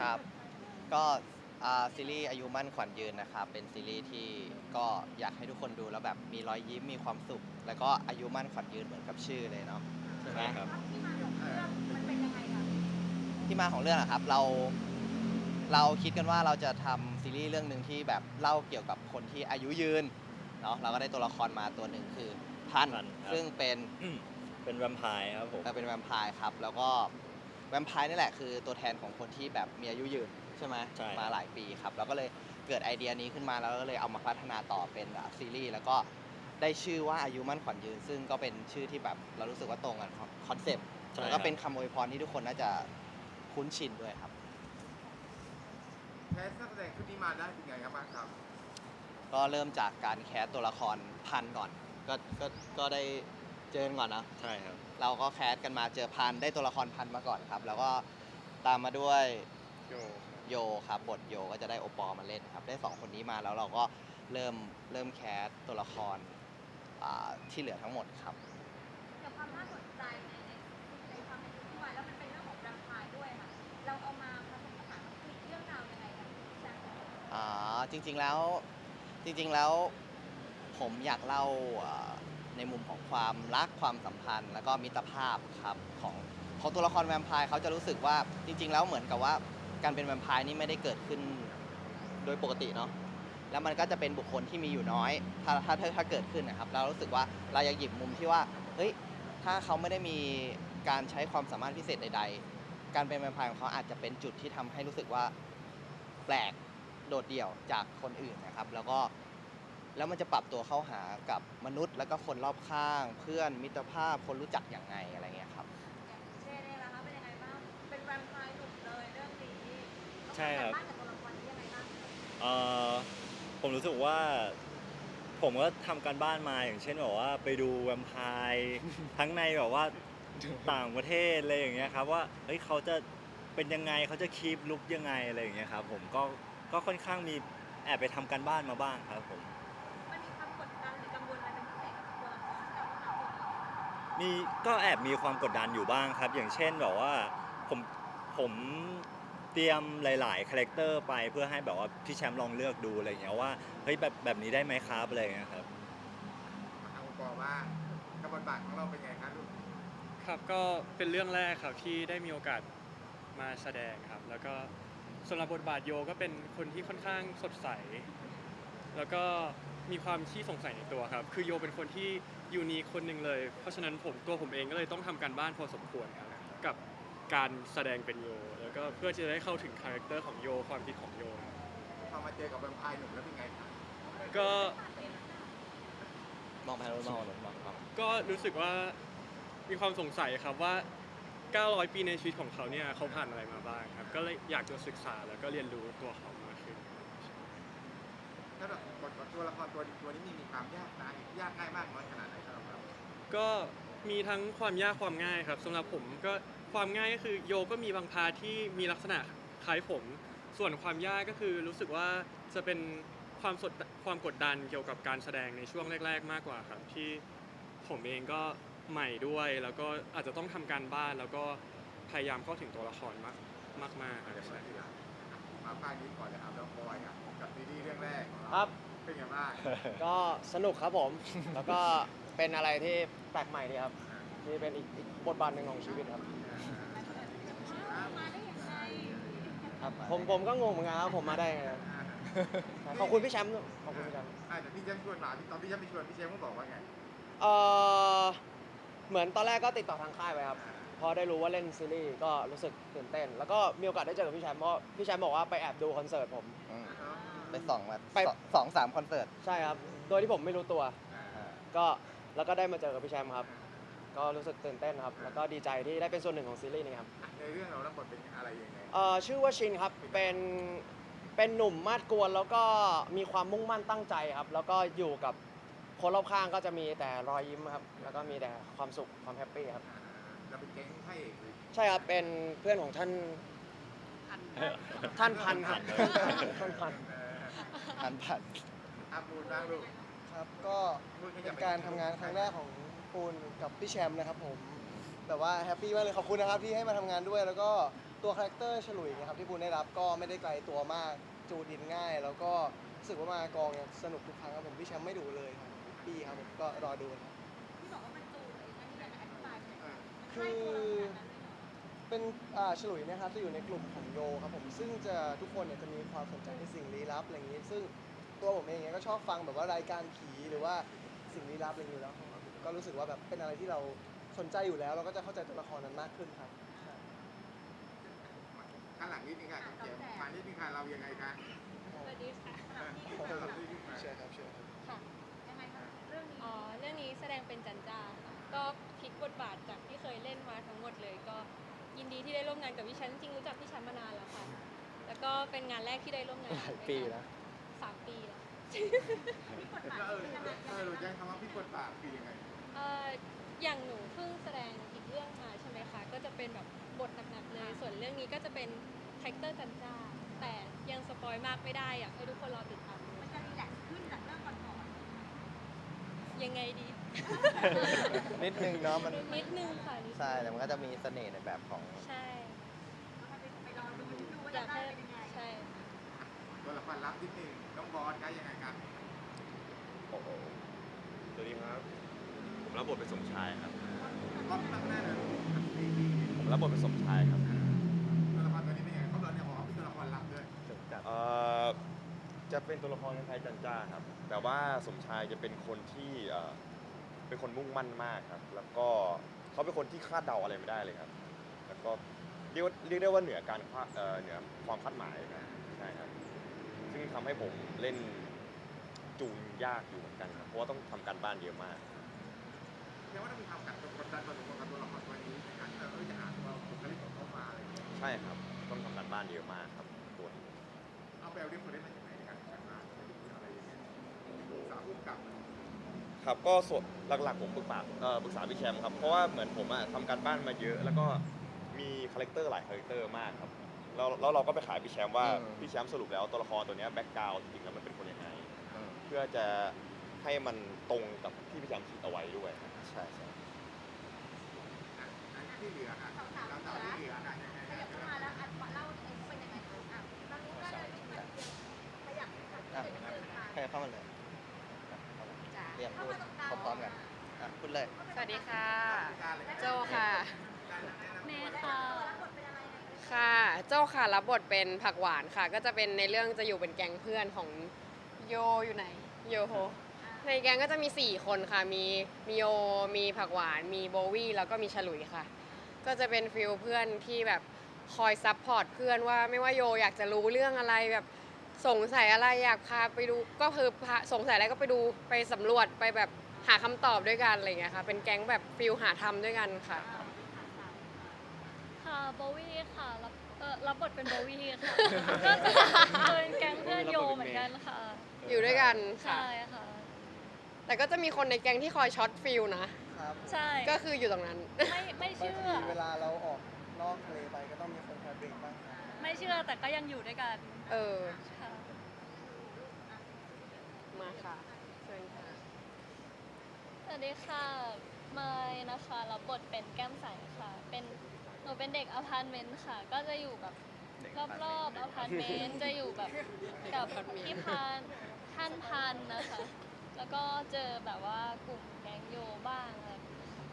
ครับ ก็อ่าซีรีส์อายุมั่นขวัญยืนนะครับ เป็นซีรีส์ที่ก็อยากให้ทุกคนดูแล้วแบบมีรอยยิ้มมีความสุข แล้วก็อายุมั่นขวัญยืนเหมือนกับชื่อเลยเนาะใช่ไหมใช่ครับ ที่มาของเรื่องมันเป็นยังไงคะที่มาของเรื่องอะครับเราเราคิดกันว่าเราจะทำซีรีส์เรื่องหนึ่งที่แบบเล่าเกี่ยวกับคนที่อายุยืนเนาะเราก็ได้ตัวละครมาตัวหนึ่งคือพันธุ์พันธุ์ครับ ซึ่งเป็นเป็นแวมไพร์ครับผม เอ่อเป็นแวมไพร์ครับ แล้วก็ แวมไพร์นี่แหละคือตัวแทนของคนที่แบบมีอายุยืนใช่ไหมใช่ มาหลายปีครับ แล้วก็เลยเกิดไอเดียนี้ขึ้นมาแล้วก็เลยเอามาพัฒนาต่อเป็นอะซีรีส์แล้วก็ได้ชื่อว่าอายุมั่นขวัญยืน ซึ่งก็เป็นชื่อที่แบบเรารู้สึกว่าตรงกันคอนเซปต์ใช่แล้วก็เป็นคำอวยพรที่ทุกคนน่าจะคุ้นชินด้วยครับ แคสนักแสดงชุดนี้มาได้เป็นไงครับบ้างครับ ก็เริ่มจากการแคสตัวละครพันก่อน ก็ก็ก็ได้เจอกันก่อนนะ ใช่ครับ เราก็แคสกันมาเจอพันได้ตัวละครพันมาก่อนครับ แล้วก็ตามมาด้วยโยโยครับบทโยก็จะได้โอปอลมาเล่นครับ ได้สองคนนี้มาแล้วเราก็เริ่มเริ่มแคสตัวละครอ่าที่เหลือทั้งหมดครับ กับความน่าสนใจในในในความเป็นที่วายแล้วมันเป็นเรื่องของแวมไพร์ด้วยค่ะ เราเอามาผสมผสานคุยเรื่องราวยังไงกันใช่อ่าจริงๆแล้วจริงๆแล้วผมอยากเล่าอ่า ในมุมของความรักความสัมพันธ์ แล้วก็มิตรภาพครับของของตัวละครแวมไพร์เขาจะรู้สึกว่าจริง ๆ แล้วเหมือนกับว่าการเป็นแวมไพร์นี่ไม่ได้เกิดขึ้นโดยปกติเนาะแล้วมันก็จะเป็นบุคคลที่มีอยู่น้อย ถ้าถ้าถ้าเกิดขึ้นนะครับเรารู้สึกว่าเราอยากหยิบมุมที่ว่าเฮ้ยถ้าเขาไม่ได้มีการใช้ความสามารถพิเศษใด ๆ การเป็นแวมไพร์ของเขาอาจจะเป็นจุดที่ทำให้รู้สึกว่าแปลกโดดเดี่ยวจากคนอื่นนะครับ แล้วก็ แล้วมันจะปรับตัวเข้าหากับมนุษย์ แล้วก็คนรอบข้าง เพื่อนมิตรภาพคนรู้จักอย่างไงอะไรเงี้ยครับอย่างเช่เนี่ยนะคะเป็นยังไงบ้าง เป็นแวมไพร์หนุ่มเลยเรื่องนี้ใช่ครับต้องทำกาบ้านกับตัวละครนี้ยังไงบ้างเอ่อผมรู้สึกว่า ผมก็ทำการบ้านมาอย่างเช่นแบบว่าไปดูแวมไพร์ ทั้งในแบบว่าต่างประเทศอะไรอย่างเงี้ยครับว่าเฮ้ยเขาจะเป็นยังไงเขาจะคีปลุกยังไงอะไรอย่างเงี้ยครับผมก็ก็ค่อนข้างมีแอบไปทำการบ้านมาบ้างครับผม มีก็แอบมีความกดดันอยู่บ้างครับ อย่างเช่นแบบว่าผมผมเตรียมหลาย ๆ คาแรคเตอร์ไปเพื่อให้แบบว่าพี่แชมป์ลองเลือกดูอะไรอย่างเงี้ยว่าเฮ้ยแบบแบบนี้ได้ไหมครับอะไรอย่างเงี้ยครับมาทางองค์กรว่ากับบทบาทของเราเป็นไงครับลูกครับก็เป็นเรื่องแรกครับที่ได้มีโอกาสมาแสดงครับ แล้วก็สำหรับบทบาทโยก็เป็นคนที่ค่อนข้างสดใส แล้วก็มีความขี้สงสัยในตัวครับ คือโยเป็นคนที่ยูนีคนหนึ่งเลย เพราะฉะนั้นผมตัวผมเองก็เลยต้องทำการบ้านพอสมควรครับกับการแสดงเป็นโย แล้วก็เพื่อจะได้เข้าถึงคาแรคเตอร์ของโยความคิดของโยครับพอมาเจอกับแวมไพร์หนุ่มแล้วเป็นไงครับก็ มองไปทางโน้นมองไปทางโน้นมองครับ ก็รู้สึกว่ามีความสงสัยครับว่า 900 ปีในชีวิตของเขาเนี่ยเขาผ่านอะไรมาบ้างครับ ก็เลยอยากจะศึกษาแล้วก็เรียนรู้ตัวเขามากขึ้น ถ้าแบบบทของตัวละครตัวตัวนี้มีมีความยากง่ายยากง่ายมากน้อยขนาดไหนสำหรับเราก็มีทั้งความยากความง่ายครับสำหรับผมก็ความง่ายก็คือโยก็มีบางพาร์ทที่มีลักษณะคล้ายผม ส่วนความยากก็คือรู้สึกว่าจะเป็นความสดความกดดันเกี่ยวกับการแสดงในช่วงแรก ๆ มากกว่าครับที่ผมเองก็ใหม่ด้วย แล้วก็อาจจะต้องทำการบ้านแล้วก็พยายามเข้าถึงตัวละครมากมากๆครับเดี๋ยวใช่ มาทีหลังมาภาคนี้ก่อนเลยครับน้องบอยครับกับซีรีส์เรื่องแรกของเราครับ เป็นไงบ้างก็สนุกครับผม แล้วก็เป็นอะไรที่แปลกใหม่ดีครับ ที่เป็นอีกอีกบทบาทหนึ่งของชีวิตครับ มาได้ยังไงครับ ผมผมก็งงเหมือนกันครับผมมาได้ไงครับขอบคุณพี่แชมป์ด้วยขอบคุณพี่แชมป์ อ่าแต่พี่แชมป์ชวนมาตอนพี่แชมป์ไปชวนพี่แชมป์ก็บอกว่าไง เออเหมือนตอนแรกก็ติดต่อทางค่ายไปครับ พอได้รู้ว่าเล่นซีรีส์ก็รู้สึกตื่นเต้น แล้วก็มีโอกาสได้เจอกับพี่แชมป์เพราะพี่แชมป์บอกว่าไปแอบดูคอนเสิร์ตผม อืมไปสองมาไป สองสองสามคอนเสิร์ตใช่ครับ โดยที่ผมไม่รู้ตัว อ่าก็แล้วก็ได้มาเจอกับพี่แชมป์ครับ ก็รู้สึกตื่นเต้นครับ แล้วก็ดีใจที่ได้เป็นส่วนหนึ่งของซีรีส์นี้ครับ ในเรื่องเรารับบทเป็นอะไรยังไง เอ่อชื่อว่าชินครับ เป็น เป็นหนุ่มมาดกวนแล้วก็มีความมุ่งมั่นตั้งใจครับ แล้วก็อยู่กับคนรอบข้างก็จะมีแต่รอยยิ้มครับ แล้วก็มีแต่ความสุขความแฮปปี้ครับ เราเป็นแก๊งพระเอกหรือใช่ครับ เป็นเพื่อนของท่านท่านพันครับท่านพันเออพันพันอาปูนบ้างลูกครับก็พูดขเป็ยับนไปการทำงานครั้งแรกของปูนกับพี่แชมป์นะครับผมแบบว่าแฮปปี้มากเลยขอบคุณนะครับที่ให้มาทำงานด้วย แล้วก็ตัวคาแรคเตอร์ฉลุยนะครับที่บูนได้รับก็ไม่ได้ไกลตัวมากจูดินง่าย แล้วก็รู้สึกว่ามากองเนี่ยสนุกทุกครั้งครับผมพี่แชมป์ไม่ดูเลยครับพี่ครับผมก็รอดูนะครับ คือเป็นอ่าฉลุยนะครับจะอยู่ในกลุ่มของโยครับผมซึ่งจะทุกคนเนี่ยจะมีความสนใจในสิ่งลี้ลับอะไรอย่างนี้ ซึ่งตัวผมเองเนี่ยก็ชอบฟังแบบว่ารายการผีหรือว่าสิ่งลี้ลับอะไรอยู่แล้วครับก็รู้สึกว่าแบบเป็นอะไรที่เราสนใจอยู่แล้ว เราก็จะเข้าใจตัวละครนั้นมากขึ้นครับข้างหลังนิดนึงค่ะเขียนมานิดนึงค่ะเรายังไงคะสวัสดีค่ะเออเราได้ขึ้นมาเชิญครับเชิญครับค่ะยังไงคะเรื่องนี้อ๋อเรื่องนี้แสดงเป็นจันจ้าค่ะก็ พลิกบทบาทจากที่เคยเล่นมาทั้งหมดเลย ก็ยินดีที่ได้ร่วมงานกับพี่แชมป์จริงๆรู้จักพี่แชมป์มานานแล้วค่ะ แล้วก็เป็นงานแรกที่ได้ร่วมงานหลายปีแล้วสามปีแล้วแล้วเออเออยังคำว่าพี่กดปากคือยังไงเอ่ออย่างหนูเพิ่งแสดงอีกเรื่องมาใช่ไหมคะ ก็จะเป็นแบบบทหนักๆเลย ส่วนเรื่องนี้ก็จะเป็นคาแรคเตอร์จันจ้า แต่ยังสปอยมากไม่ได้อยากให้ทุกคนรอติดตามดูมันจะรีแลกซ์ขึ้นจากเรื่องก่อนยังไงดี นิดนึงเนาะมันนิดนึงค่ะนิดนึงใช่แต่มันก็จะมีเสน่ห์ในแบบของใช่ๆก็ไปไปรอดูดูว่าอจะยากได้ให้เป็นยังไงใช่ตัวละครลับนิดนึงน้องบอสคะยังไงครับโอ้โหสวัสดีครับ ผมรับบทเป็นสมชายครับบอสตั้งหน้าเลยผมรับบทเป็นสมชายครับตัวละครตัวนี้เป็นยังไงเขาบอกเนี่ยบอกว่าเป็นตัวละครลับด้วยเอ่อจะเป็นตัวละครคล้ายๆจันจ้าครับ แต่ว่าสมชายจะเป็นคนที่ เอ่อเป็นคนมุ่งมั่นมากครับ แล้วก็เขาเป็นคนที่คาดเดาอะไรไม่ได้เลยครับ แล้วก็เรียกว่าเรียกได้ว่าเหนือการคาดเอ่อเหนือความคาดหมายครับใช่ครับ ซึ่งทำให้ผมเล่นจูนยากอยู่เหมือนกันครับ เพราะว่าต้องทำการบ้านเยอะมาก แค่ว่าต้องมีความกัดกดดันตัวละครกับตัวละครตัวนี้ในการที่เราเออจะหาตัวบุคลิกของเขามาอะไรอย่างเงี้ยใช่ครับ ต้องทำการบ้านเยอะมากครับตัวนี้ เอาไปเอาเรื่องคนได้มาจากไหนในการทำการบ้านอะไรอย่างเงี้ยสาวพุ่มกับ ครับก็ส่วนหลักๆผมปรึกษาเอ่อปรึกษาพี่แชมป์ครับเพราะว่าเหมือนผมอะทำการบ้านมาเยอะ แล้วก็มีคาแรคเตอร์หลายคาแรคเตอร์มากครับแล้วแล้วเราก็ไปขายพี่แชมป์ว่าอืม พี่แชมป์สรุปแล้วตัวละครตัวเนี้แบ็กกราวจริงๆแล้วมันเป็นคนยังไง เพื่อจะให้มันตรงกับที่พี่แชมป์คิดเอาไว้ด้วยครับใช่ใช่อะอันที่เหลือค่ะเราสาวที่เหลือค่ะยังไงขยับเข้ามาแล้วอัดเล่าเองว่าเป็นยังไงอะตอนนี้ก็เลยขยับขยับเดินมา ใครเข้ามาเลยอะ เข้ามาเรียกพูดพร้อมๆกันอะพูดเลยสวัสดีค่ะการเลยโจค่ะแม่ค่ะ ค่ะ โจค่ะรับบทเป็นผักหวานค่ะ ก็จะเป็นในเรื่องจะอยู่เป็นแก๊งเพื่อนของโยอยู่ไหน โยโฮ ในแก๊งก็จะมี 4 คนค่ะ มีมีโย มีผักหวาน มีโบวี่แล้วก็มีฉลุยค่ะ ก็จะเป็นฟิลเพื่อนที่แบบคอยซัพพอร์ตเพื่อนว่าไม่ว่าโยอยากจะรู้เรื่องอะไรแบบ สงสัยอะไรอยากพาไปดูก็คือพาสงสัยอะไรก็ไปดูไปสำรวจไปแบบหาคำตอบด้วยกันอะไรอย่างเงี้ยค่ะ เป็นแก๊งแบบฟิลหาธรรมด้วยกันค่ะ ค่ะโบวี่ค่ะรับเออรับบทเป็นโบวี่ค่ะ ก็จะเป็นแก๊งเพื่อนโยเหมือนกันค่ะ อยู่ด้วยกันค่ะ ใช่ค่ะ แต่ก็จะมีคนในแก๊งที่คอยช็อตฟิลนะ ครับใช่ก็คืออยู่ตรงนั้น ไม่ไม่บางเชื่อ ทีเวลาเราออกนอกทะเลไปก็ต้องมีคนคอยเบรกบ้างครับ ไม่เชื่อแต่ก็ยังอยู่ด้วยกัน เออค่ะมา ค่ะเชิญค่ะสวัสดีค่ะมายนะคะรับบทเป็นแก้มใสค่ะ เป็นหนูเป็นเด็กอพาร์ตเมนต์ค่ะ ก็จะอยู่แบบรอบๆอพาร์ตเมนต์จะอยู่แบบกับพี่พันท่านพันนะคะ แล้วก็เจอแบบว่ากลุ่มแก๊งโยบ้างอะไรแบบนี้ค่ะ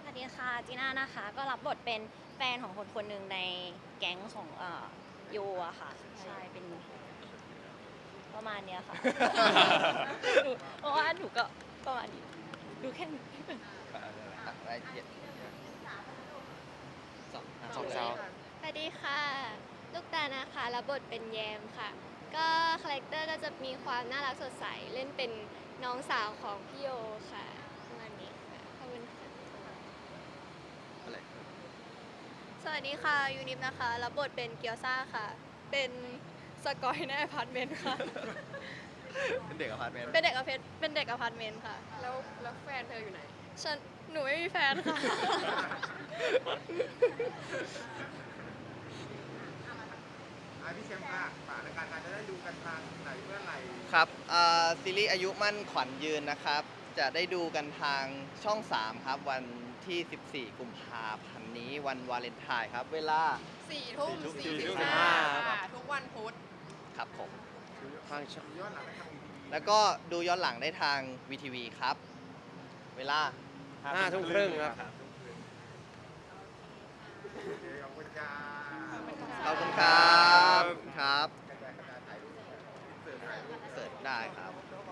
สวัสดีค่ะจีน่านะคะ ก็รับบทเป็นแฟนของคนคนหนึ่งในแก๊งของเอ่อ โยอะค่ะ ใช่เป็น ประมาณเนี้ยค่ะ หนูเพราะว่าหนูก็ประมาณนี้ดูแค่นี้อะรายละเอียดสองอะสองพูดเลยเจ้าสวัสดีค่ะ ลูกตานะคะรับบทเป็นแยมค่ะ ก็คาแรคเตอร์ก็จะมีความน่ารักสดใส เล่นเป็นน้องสาวของพี่โยค่ะประมาณนี้ค่ะ ขอบคุณค่ะ อะไร สวัสดีค่ะ ยูนิฟนะคะ รับบทเป็นเกียวซ่าค่ะ เป็นสกอยในอพาร์ตเมนต์ค่ะ เป็นเด็กอพาร์ตเมนต์เป็นเด็กอพาร์ตเป็นเด็กอพาร์ตเมนต์ค่ะ แล้วแล้วแฟนเธออยู่ไหน ฉันหนูไม่มีแฟนค่ะ อะพี่แชมป์ค่ะฝากรายการการจะได้ดูกันทางไหนเมื่อไหร่ครับอ่าซีรีส์อายุมั่นขวัญยืนนะครับ จะได้ดูกันทางช่อง 3 ครับ วัน ที่ 14 กุมภาพันธ์นี้วันวาเลนไทน์ครับ เวลา4ทุ่ม45 ค่ะทุกวันพุธ ครับผม ทางช่องย้อนหลังนะคแล้วก็ดูย้อนหลังได้ทาง VTV ครับ เวลา5ทุ่มครึ่งครับ ขอบคุณาขอครับ ครับเสิร์ฟได้ครับ